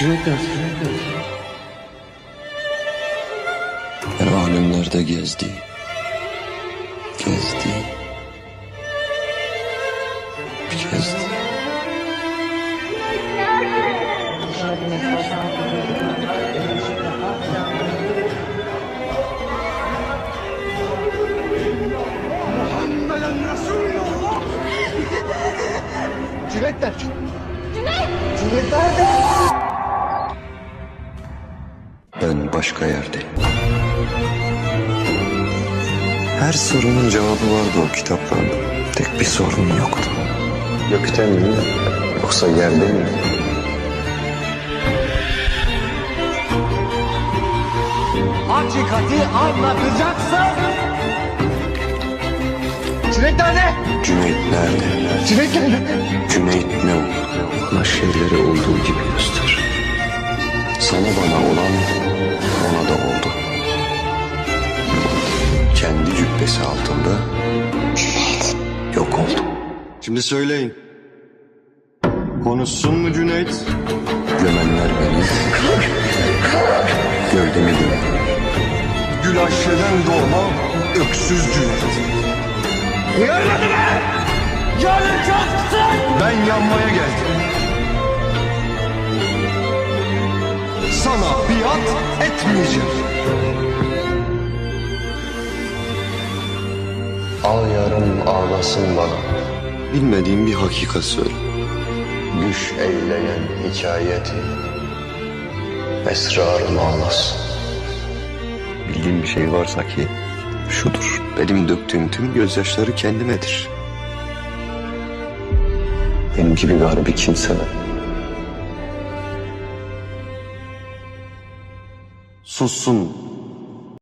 Cüneyt? Cüneyt nerede? Her alemlerde gezdi. Gezdi. Gezdi. Cüneyt nerede? Cüneyt nerede? Ben başka yerdeyim. Her sorunun cevabı vardı o kitaplarda. Tek bir sorun yoktu. Gökte mi yoksa yerde mi? Hakikati anlatacaksın. Cüneyt nerede? Cüneyt nerede? Cüneyt nerede? Cüneyt ne oldu? Bana şeyleri olduğu gibi göster. Sana bana olan Kendi cübbesi altında yok oldu. Şimdi söyleyin. Konuşsun mu Cüneyt? Gömenler beni. Gövdemi gömer. Gül Ayşe'den doğma öksüz Cüneyt. Görmedi mi? Yanacaksın. Ben yanmaya geldim. Sana biat etmeyeceğim. Al yarım ağlasın bana. Bilmediğim bir hakikat söyle. Düş eyleyen hikayeti. Esrarım ağlasın. Bildiğim bir şey varsa ki şudur. Benim döktüğüm tüm gözyaşları kendimedir. Benim gibi garibi kimse de. Sussun